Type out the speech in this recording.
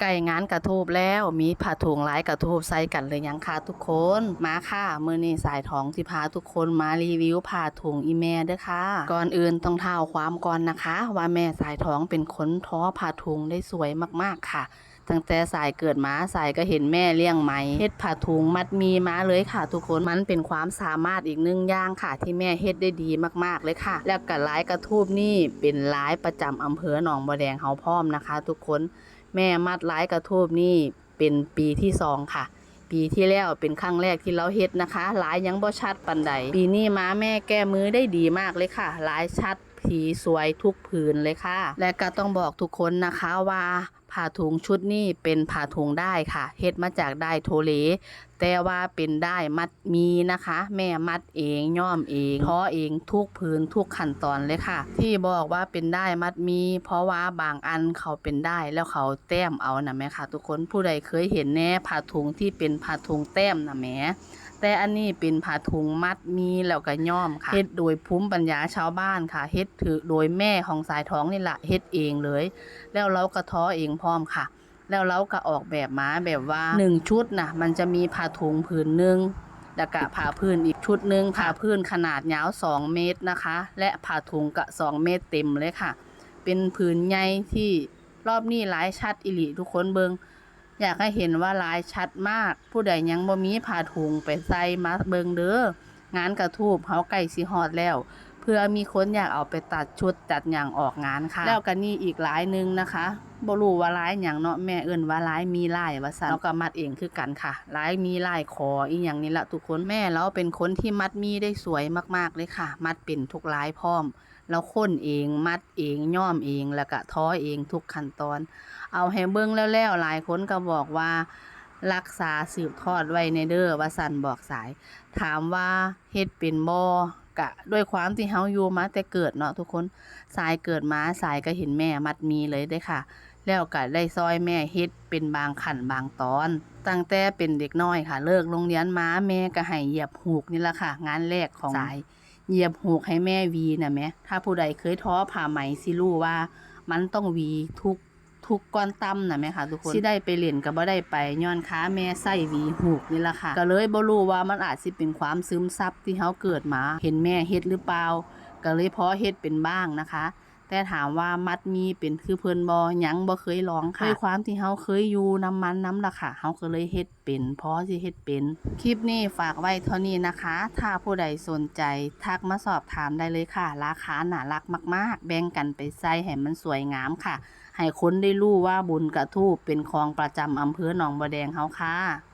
ไก่งานกระทูบแล้วมีผ้าถุงหลายกระทูบใส่กันเลยยังค่ะทุกคนมาค่ะมือนี้สายทองที่พาทุกคนมารีวิวผ้าถุงอีแม่เด้อค่ะก่อนอื่นต้องเท้าความก่อนนะคะ ว่าแม่สายทองเป็นคนท้อผ้าถุงได้สวยมากๆค่ะตั้งแต่สายเกิดมาสายก็เห็นแม่เลี้ยงไหมเฮ็ดผ้าถุงมัดมีมาเลยค่ะ ทุกคนมันเป็นความสามารถอีกหนึ่งอย่างค่ะ ที่แม่เฮ็ดได้ดีมากๆเลยค่ะ แล้วก็ลายกระทูบนี่เป็นลายประจำอำเภอหนองบัวแดงเฮาพร้อมนะคะ ทุกคน แม่มัดลายกระทูบนี่เป็นปีที่สองค่ะ ปีที่แล้วเป็นครั้งแรกที่เราเฮ็ดนะคะลายยังบ่ชัดปันใดปีนี้มาแม่แก้มือได้ดีมากเลยค่ะลายชัดผีสวยทุกผืนเลยค่ะ และก็ต้องบอกทุกคนนะคะว่า ผ้าถุงชุดนี้เป็นผ้าถุงได้ค่ะเฮ็ดมาจากได้โทเลแต่ว่าเป็นได้มัดมีนะคะ แม่มัดเองย่อมเองท้อเองทุกพื้นทุกขั้นตอนเลยค่ะ ที่บอกว่าเป็นได้มัดมี เพราะว่าบางอันเขาเป็นได้แล้วเขาแต้มเอานะแม่ค่ะ ทุกคนผู้ใดเคยเห็นแน่ผ้าถุงที่เป็นผ้าถุงแต้มนะแหม่แต่อันนี้เป็นผ้าถุงมัดมีแล้วก็ย่อมค่ะเฮ็ดโดยภูมิปัญญาชาวบ้านค่ะเฮ็ดถือโดยแม่ของสายท้องนี่แหละเฮ็ดเองเลย แล้วเราก็ท้อเองพร้อมค่ะ แล้วเราก็ออกแบบมาแบบว่าหนึ่งชุดนะมันจะมีผ้าถุงผืนหนึ่งแล้วก็ผ้าพื้นอีกชุดหนึ่งผ้าพื้นขนาดยาว 2 เมตรนะคะ และผ้าถุงก็2เมตรเต็มเลยค่ะ เป็นผืนใหญ่ที่รอบนี้หลายชัดอิลิทุกคนเบิงอยากให้เห็นว่าลายชัดมาก ผู้ใดยังบ่มีผ้าถุงไปใส่มาเบิงเด้องานกระทูบเฮาใกล้สิฮอดแล้วเพื่อมีคนอยากเอาไปตัดชุดจัดอย่างออกงานค่ะ แล้วก็นี่อีกหลายนึงนะคะบ่รู้ว่าลายหยังเนาะแม่เอิ้นว่าลายมีลายว่าซั่นแล้วก็มัดเองคือกันค่ะลายมีลายคออีหยังนี่ละทุกคนแม่เราเป็นคนที่มัดมีได้สวยมากๆเลยค่ะ มัดเป็นทุกลายพร้อมเราค้นเองมัดเองย่อมเองแล้วก็ท้อเองทุกขั้นตอน เอาให้เบิ่งแล้วๆหลายคนก็บอกว่ารักษาสืบทอดไว้ในเด้อว่าสันบอกสาย ถามว่าเฮ็ดเป็นบ่ กะด้วยความที่เฮาอยู่มาแต่เกิดเนาะทุกคนสายเกิดมาสายก็เห็นแม่มัดมีเลยเด้อค่ะ แล้วก็ได้ซอยแม่เฮ็ดเป็นบางขั้นบางตอน ตั้งแต่เป็นเด็กน้อยค่ะ เลิกโรงเรียนมาแม่ก็ให้เหยียบหูกนี่แหละค่ะ งานแรกของสายเหยียบหูกให้แม่วีน่ะแม่ถ้าผู้ใดเคยท้อผ่าไหมสิรู้ว่ามันต้องวีทุก ทุกก้อนต่ำน่ะแม่ค่ะทุกคนสิได้ไปเล่นก็บ่ได้ไปย้อนค้าแม่ใส่หวีหูกนี่ล่ะค่ะ ก็เลยบ่รู้ว่ามันอาจสิเป็นความซึมซับที่เฮาเกิดมา เห็นแม่เฮ็ดหรือเปล่าก็เลยพอเฮ็ดเป็นบ้างนะคะ แต่ถามว่ามัดมีเป็นคือเพิ่นบ่ยังบ่เคยลองค่ะด้วยความที่เฮาเคยอยู่น้ำมันน้ำล่ะค่ะเฮาก็เลยเฮ็ดเป็นพอสิเฮ็ดเป็น คลิปนี้ฝากไว้เท่านี้นะคะ ถ้าผู้ใดสนใจทักมาสอบถามได้เลยค่ะ ราคาน่ารักมาก ๆ แบ่งกันไปใส่ให้มันสวยงามค่ะ ให้คนได้รู้ว่าบุญกระทูบเป็นของประจำอำเภอหนองบัวแดงเฮาค่ะ